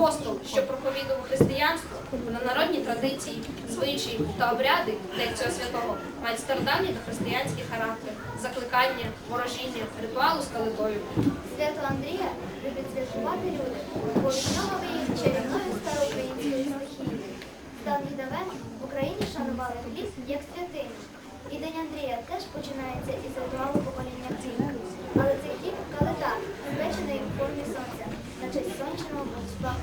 апостол, що проповідував християнство, на народні традиції, звичаї та обряди День цього святого мають стародавній та християнський характер, закликання, ворожіння, ритуалу з калитою. Свято Андрія люблять святкувати люди, бо від нього виїх чарівною староукраїнською стихією. З давніх давен в Україні шанували хліб як святиню. І День Андрія теж починається із ритуалу покоління хліба. Але цей хліб калита, спечений у формі божества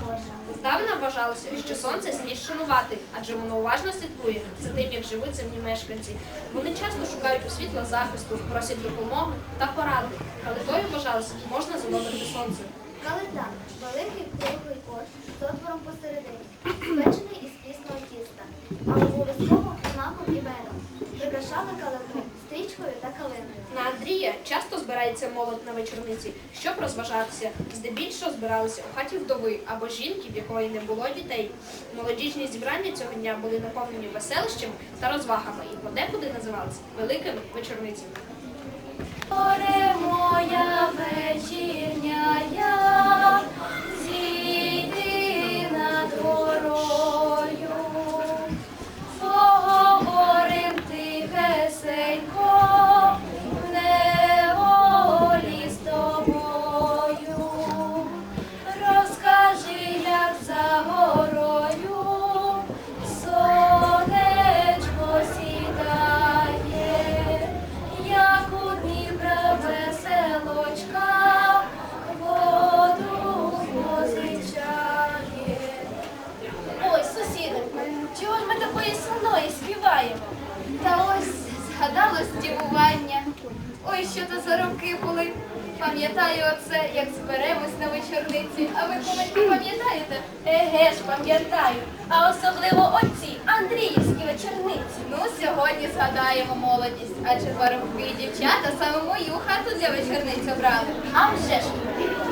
Здавна вважалося, що сонце слід шанувати, адже воно уважно слідкує за тим, як живуть земні мешканці. Вони часто шукають у світла захисту, просять допомоги та поради. Калитою вважалося, можна задобрити сонце. Калита великий круглий корж з отвором посередині, спечений із прісного тіста, але обов'язково маком і медом. Прикрашали калиту стрічкою та калиною. На Андрія часто збирається молодь на вечорниці, щоб розважатися. Здебільшого збиралися у хаті вдови або жінки, в якої не було дітей. Молодіжні зібрання цього дня були наповнені веселищем та розвагами і подекуди називалися великими вечорницями. Моя вечірня, пам'ятаю. А особливо оці Андріївські вечорниці. Ну, сьогодні згадаємо молодість, адже роки дівчата саме мою хату для вечорниць обрали. А вже ж,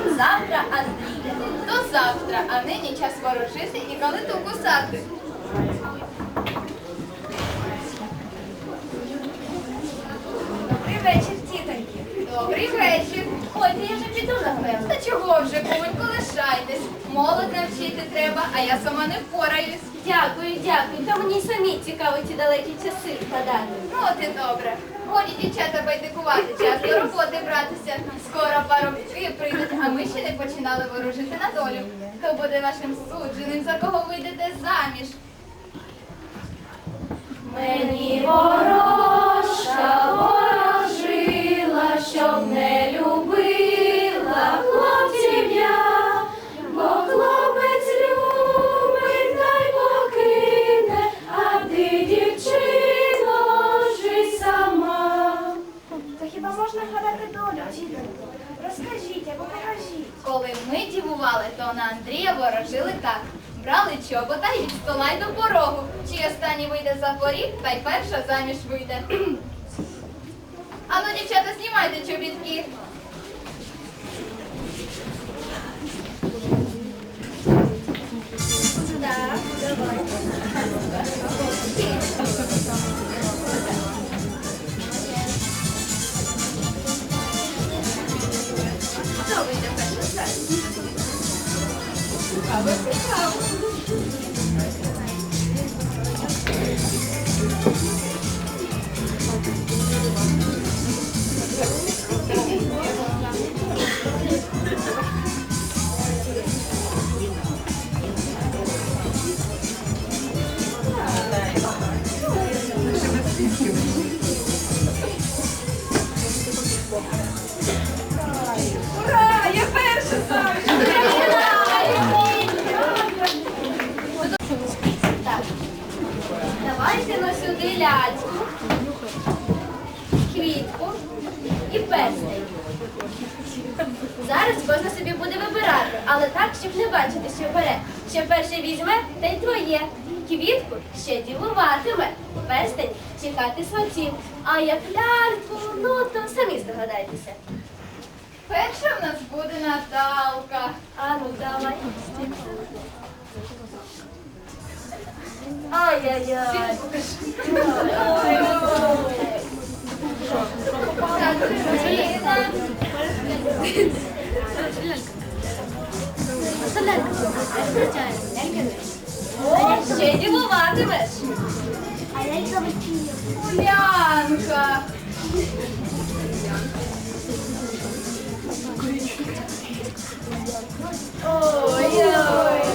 завтра Андрія, то завтра, а нині час ворожити і калиту кусати. Добрий вечір, тітоньки. Добрий вечір. Ой, я вже піду напевно. Та чого вже, кумонько, лишайтесь. Молодь навчити треба, а я сама не впораюсь. Дякую, дякую. Та мені самі цікаво ті далекі часи впадати. Ну, от і добре. Годі, дівчата, байдикувати, час до роботи братися. Скоро парубки прийдуть, а ми ще не починали ворожити на долю. Хто буде вашим судженим, за кого вийдете заміж? Мені ворожка ворожила, щоб не ми то на Андрія ворожили так. Брали чобота і від стола й до порогу. Чи останній вийде за поріг, та й перша заміж вийде. Ану, дівчата, знімайте ляльку, квітку і перстень. Зараз кожна собі буде вибирати, але так, щоб не бачити, що бере. Що перше візьме, та й твоє. Квітку ще дівуватиме. Перстень чекати сватів. А як ляльку, ну то самі здогадайтеся. Перша в нас буде Наталка. А ну давай. Ай-яй-яй. О, ще дивуватимеш. А лялька Василія. Улянка. Ой-ой.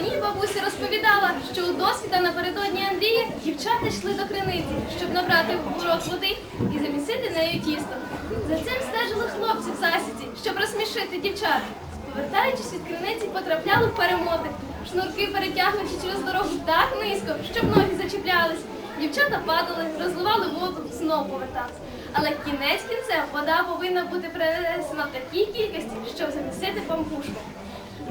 Мені бабуся розповідала, що у досвіда напередодні Андрія дівчата йшли до криниці, щоб набрати в бурок води і замісити нею тісто. За цим стежили хлопці в засіці, щоб розсмішити дівчат. Повертаючись від криниці, потрапляли в перемоти. Шнурки перетягнуті через дорогу так низько, щоб ноги зачіплялись. Дівчата падали, розливали воду, знову повертались. Але кінець кінцем вода повинна бути принесена в такій кількості, щоб замісити пампушку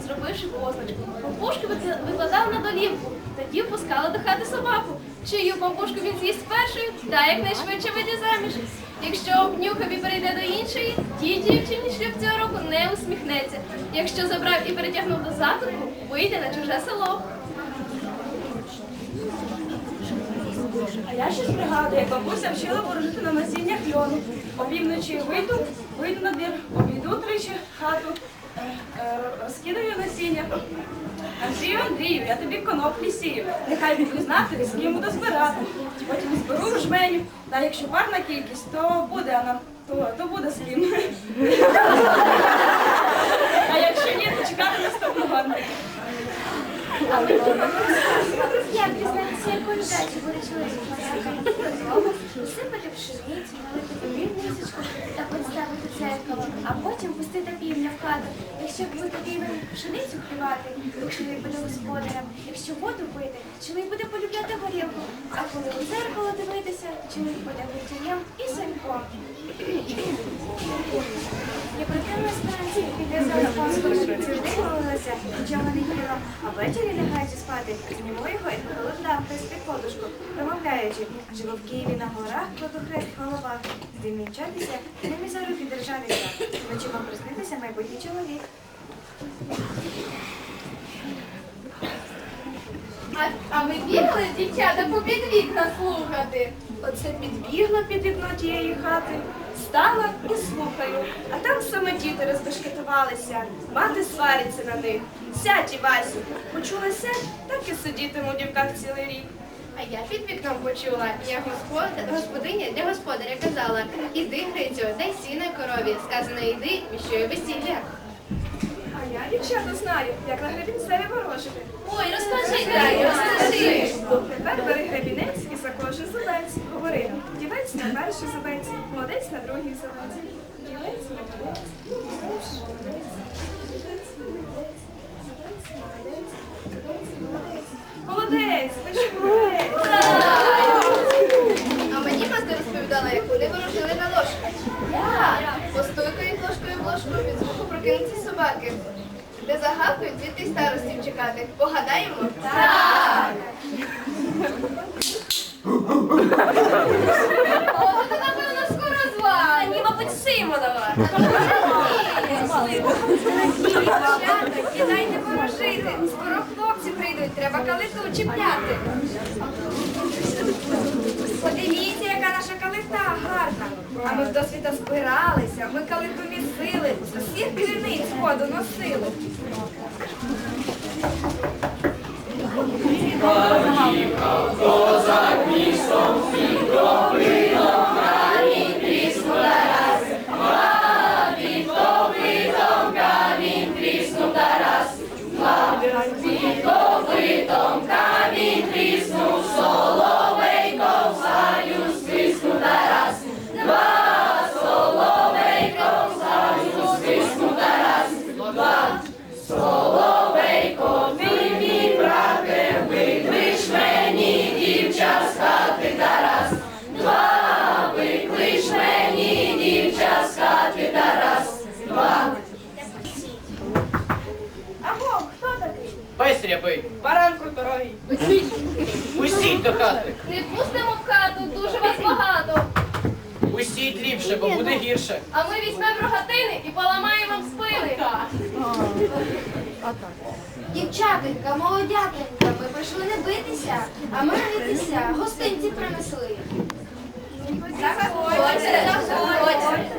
зробивши позначку. Пампушки викла- викладав на долівку, тоді впускали до хати собаку. Чию пампушку він з'їсть першою, та якнайшвидше вийде заміж. Якщо обнюхав і перейде до іншої, тій дівчині шлюб цього року не усміхнеться. Якщо забрав і перетягнув до закутку, вийде на чуже село. А я щось пригадую, як бабуся вчила ворожити на насіння льону. Опівночі вийду, вийду на двір, обійду тричі хату, е, е, розкидаю насіння. Андрію, Андрію, я тобі коноплі сію. Нехай буду знати, з ким буду збирати. Потім зберу жменю. Та якщо парна кількість, то буде, а нам то, то буде слім. А якщо ні, то чекати наступного Андрія. Як дізнатися, якої дачі чоловік? Додому, сипати пшеницю, налити води місячку та поставити дзеркало, а потім пустити півня в хату. Якщо буде півень пшеницю хлівати, чоловік буде господарем. Якщо воду пити, чоловік буде полюбляти горілку. А коли у дзеркало дивитися, чоловік буде гутієм і соньком. Я прокинулась вранці, піде за спонсором, завжди молилася, нічого не їла, а ввечері лягаючи спати, зніму його і поколив з під подушку, промовляючи, живу в Києві на горах, кладу хрест в головах, здимінчатися, ними за руки держатися, вночі вам приснитися майбутній чоловік. А, а ви бігли, дівчата, попід вікна слухати? Оце підбігла під вікно тієї хати, стала і слухаю. А там саме діти розбешкетувалися, мати свариться на них. Сядь, Івасю, почула сядь, так і сидітиму в дівках цілий рік. А я під вікном почула, як господа, господиня для господаря казала, іди, Грицю, дай сіна корові, сказано іди, віщує весілля. Я, дівчата, знаю, як на гребінцеві ворожити. Ой, розкажи, Дай, розкажи. Тепер бери гребінець і за кожен зубець. Говори, дівець на перший зубець, молодець на другий зубець. Дівець, молодець, молодець, молодець, молодець, ви ж молодець. А мені мати розповідала, як вони ворожили на ложку. Постукають ложкою в ложку, від звуку прокинуться собаки. Де загавкають, звідти й старостів чекати. Погадаємо? Так! О, то напевно скоро звали. Ні, мабуть, Симонова. Дівчата, кидайте ворожити. Скоро хлопці прийдуть, треба калиту чіпляти. Подивіться, яка наша калита гарна. А ми ж збиралися, ми калиту місили, усіх криниць сходу носили. Соловейко, містом брате, видвиж Пустіть до хати. Не пустимо в хату, дуже вас багато. Пустіть ліпше, бо буде гірше. А ми візьмемо рогатини і поламаємо вам спини. Дівчатонька, молодятонька, ми прийшли не битися, а миритися. Гостинці принесли. Заходьте, заходьте.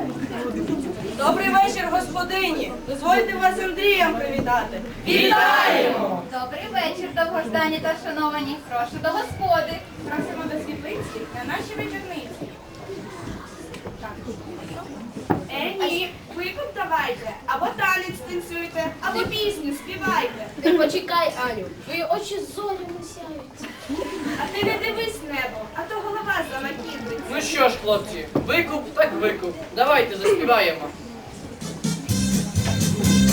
Добрий вечір, господині. Дозвольте вас Андрієм привітати. Вітаємо! Добрий вечір, довгождані та шановані. Прошу до господи. Просимо до світлиці на наші вечорниці. Е, ні, викуп давайте, або танець танцюйте, або пісню співайте. Ти почекай, Аню, твої очі зоряно сяють. А ти не дивись небо, а то голова замакідлиться. Ну що ж, хлопці, викуп так викуп. Давайте заспіваємо.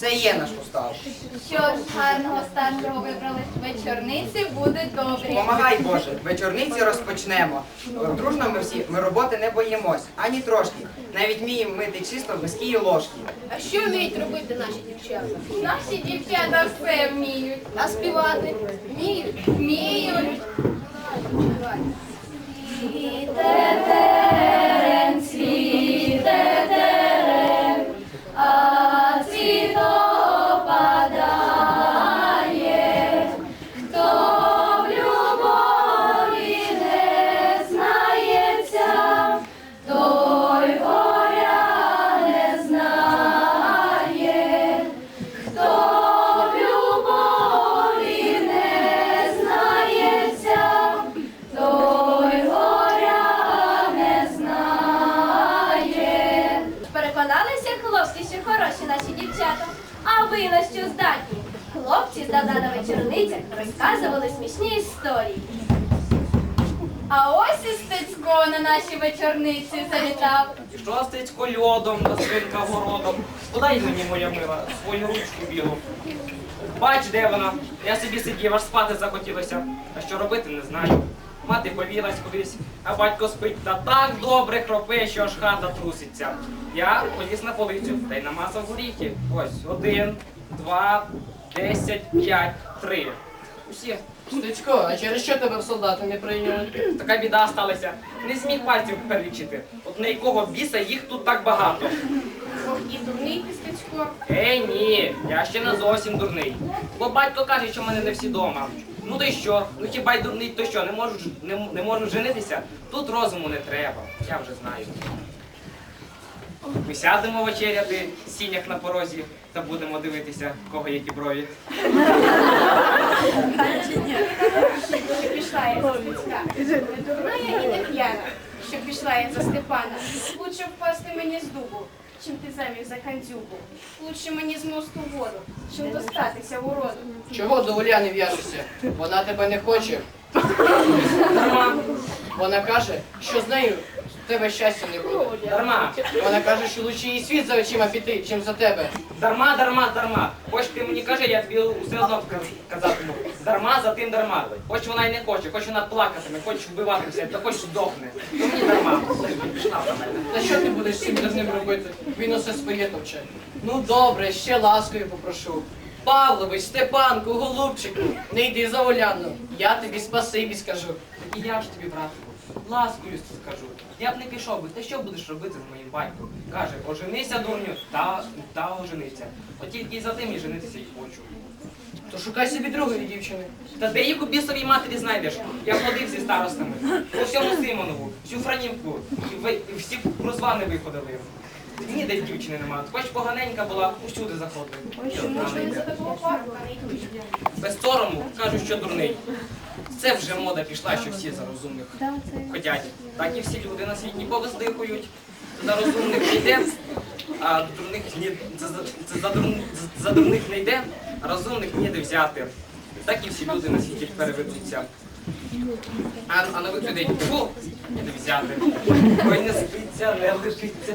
Це є наш устав. Що ж, гарного старшого вибрали. Вечорниці будуть добрі. Помагай, Боже, вечорниці розпочнемо. Дружно ми всі, ми роботи не боїмось, ані трошки. Навіть вміємо мити чисто без кії ложки. А що вміють робити наші дівчата? Наші дівчата все вміють. А співати? Вміють? Вміють. А Подай мені, моя мила, свою ручку білу. Бач, де вона. Я собі сидів, аж спати захотілося. А що робити, не знаю. Мати повілась кудись, а батько спить та так добре хропе, що аж хата труситься. Я поліз на полицю та й намазав горіхи. Ось один, два, десять, п'ять, три. Усі. Стечко, а через що тебе в солдати не прийняли? Така біда сталася. Не зміг пальців перелічити. От на якого біса їх тут так багато. Ох, і дурний пістечко. Е, ні, я ще не зовсім дурний. Бо батько каже, що в мене не всі дома. Ну то й що? Ну хіба й дурний, то що, не можу, ж- не, м- не можу женитися? Тут розуму не треба, я вже знаю. Ми сядемо вечеряти в сінях на порозі та будемо дивитися, в кого які брові. що пішла я за Стецька. Не дурна я і не п'яна, що пішла я за Степана. Лучше впасти мені з дубу, чим ти заміж за кандзюбу. Лучше мені з мосту воду, чим достатися в уроду. Чого до Уляни в'яжешся? Вона тебе не хоче. Дарма, Вона каже, що з нею тебе щастя не буде. дарма, Вона каже, що лучше їй світ за очима піти, чим за тебе. дарма, дарма, дарма. Хоч ти мені кажи, я тобі все одно казатиму. Дарма за тим дарма. Хоч вона й не хоче, хоч вона плакатиме, хоч вбиватися, та хоч здохне. То мені дарма. Пішла до мене. Та що ти будеш цим з ним робити? Він усе своє товче. Ну добре, ще ласкою попрошу. Павлович, Степанку, голубчику, не йди за Оляну. Я тобі спасибі скажу. І я ж тобі, братику, ласкою скажу. Я б не пішов би, та що будеш робити з моїм батьком? Каже, оженися, дурню, та, та оженися. От тільки і за тим і женитися й хочу. То шукай собі другої дівчини. Та де яку бісовій матері знайдеш? Я ходив зі старостами. По всьому Симонову, всю Франівку, і, ви, і всі прозвани виходили. Ніде дівчини немає. Хоч поганенька була, усюди заходили. Чому ж він за такого парку не йдуть? Без сорому кажуть, що дурний. Це вже мода пішла, що всі за розумних ходять. Так і всі люди на світі повиздихують. За розумних не йде, а дурних ні, за, за, це за, дур- за дурних не йде, а розумних ніде взяти. Так і всі люди на світі переведуться. А, а нових людей фу, ніде взяти. Ой, не спиться, не лишиться.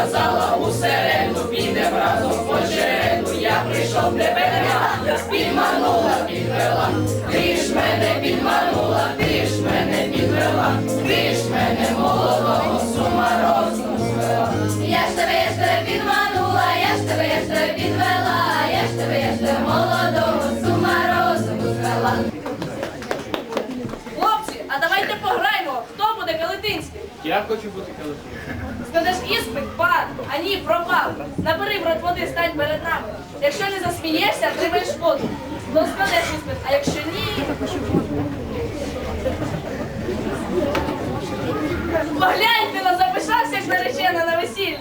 казала у середу, піде разом по череду, я прийшов тебе нема, підманула, підвела. Ти ж мене підманула, ти ж мене підвела, ти Я хочу бути калитом. Складеш іспит, пан, а ні, пропав. Набери в рот води, стань перед нами. Якщо не засмієшся, отримаєш воду. То складеш іспит, а якщо ні. Погляньте, на записався як наречена на весіллі.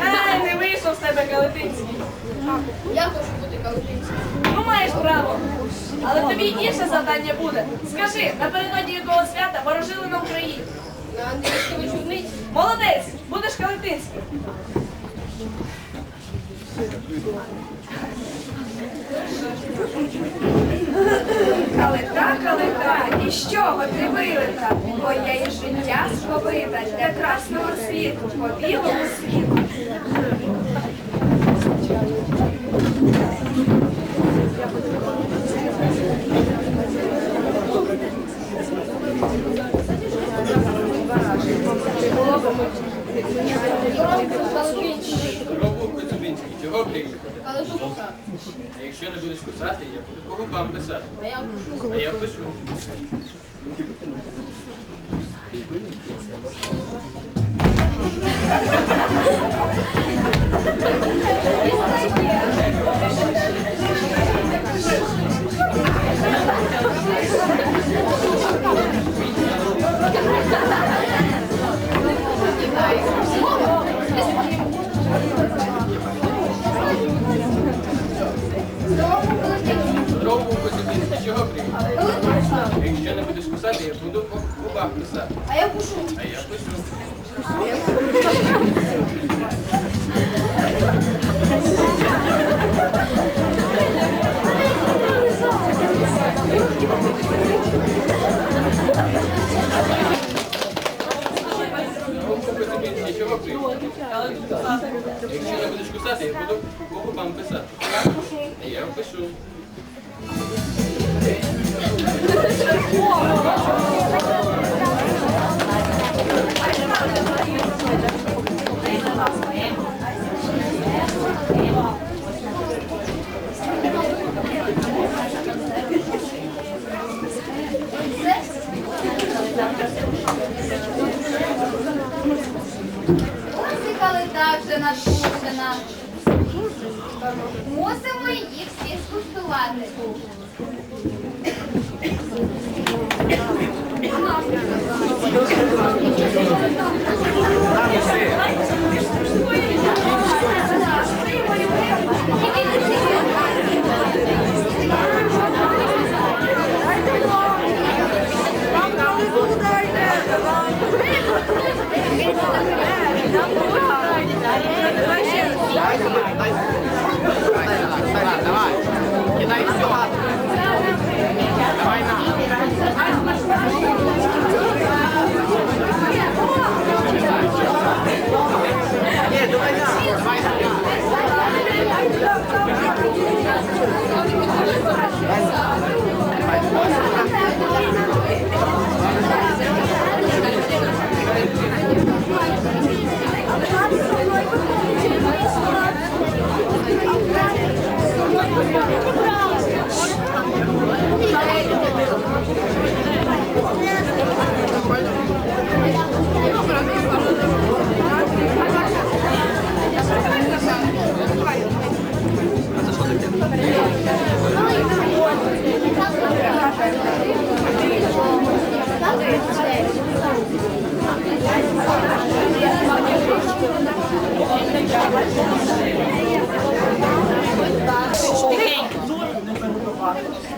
Ай, не вийшов з тебе Калетинський. Я хочу бути калитинським. Ну маєш право. Але тобі інше завдання буде. Скажи, напередодні якого свята ворожили на Україні. На Андрійській вечорниці. Молодець, будеш Калетинським. Калита, калита, і з чого ти вилита? Моя і життя сховита для красного світу, по білому світу. Робу чого? Калиту. А якщо не будеш писати, я буду по губам писати. А я пишу.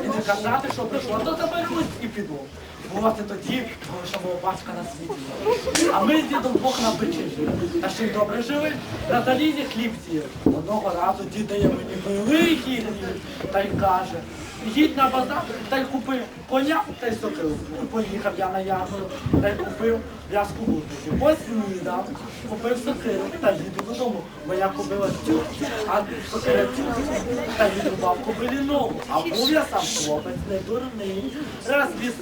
І не казати, що прийшло, то заберусь і піду. Це тоді, коли ще мого батька на світі. А ми з дідом Бог на печі жили. Та ще й добре жили, на залізі хлібці. Одного разу діда я мені великий та й каже, їдь на базар та й купи коня та й сокиру. І поїхав я на ярмарку та й купив в'язку лутників. Поснідав, купив сокиру та їду додому. Моя купила цю, а сокира цю та відрубав кобилі ногу. А був я сам хлопець не дурний. Раз віз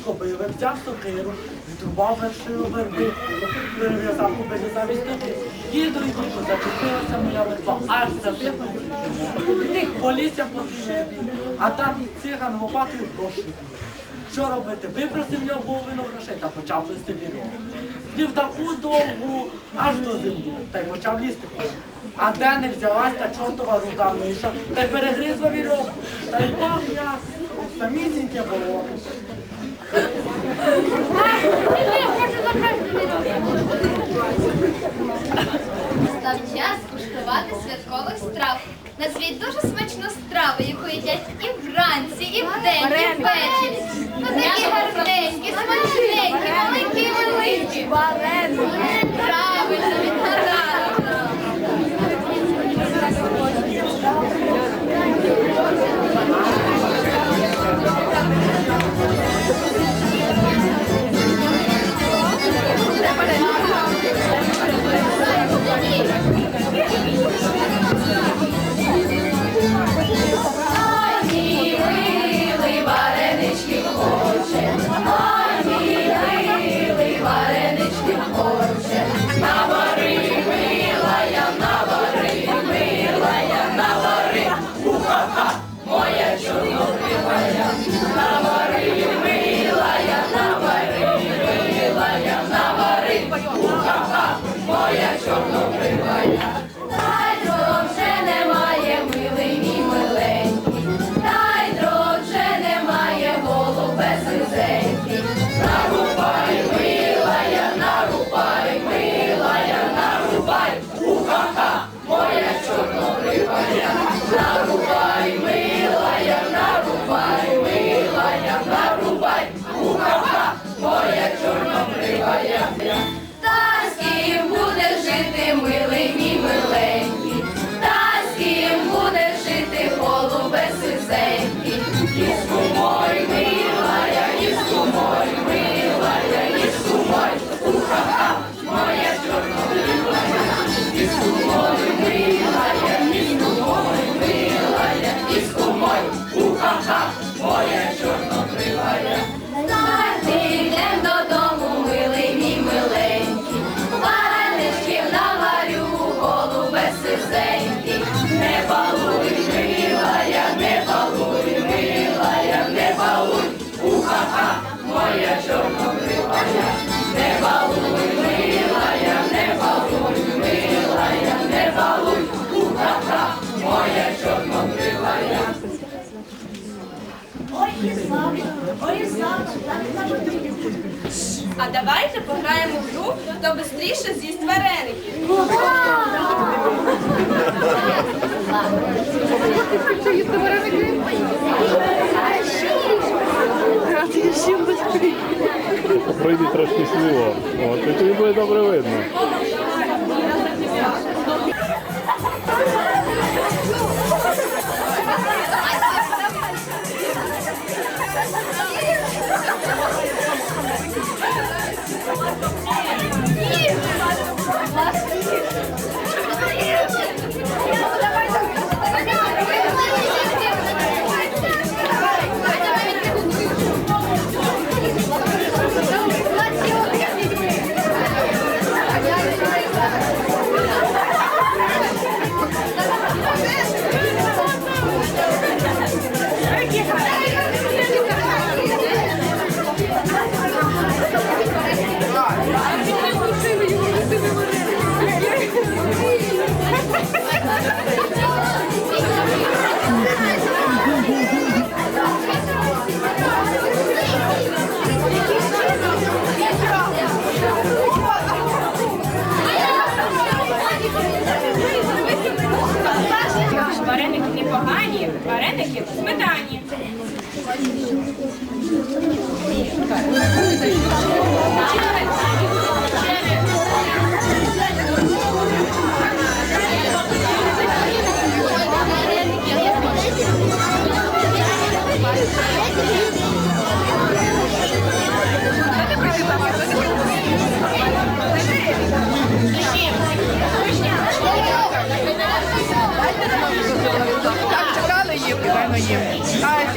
скобили, взяв сокиру, відрубав вершину верби, перев'язав кобилі замість ноги. Їду і їду, зачепилася моя верба, аж забила. Полісся по а там циган лопатою гроші. Що робити? Випросив його половину грошей та почав плести вірьовку. Вів таку довгу аж до землі, та й почав лізти. А де не взялась та чортова руда миша, та й перегризла вірьовку, та й пав я самісіньке болото. Став час куштувати святкових страв. Назвіть дуже смачну страву, яку їдять і вранці, і вдень, і ввечері. Ну такі гарненькі, смачненькі, маленькі великі. Вареники. Правильно, відгадали. Дай А давайте пограємо в гру, хто швидше з'їсть вареники. Пройди трошки сліво. От, і тобі буде добре видно. Вареники непогані, вареники в сметані. Читається.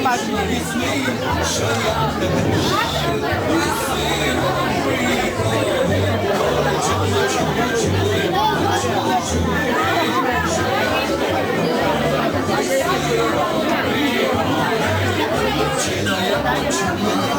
Ай, смачно. Дякую.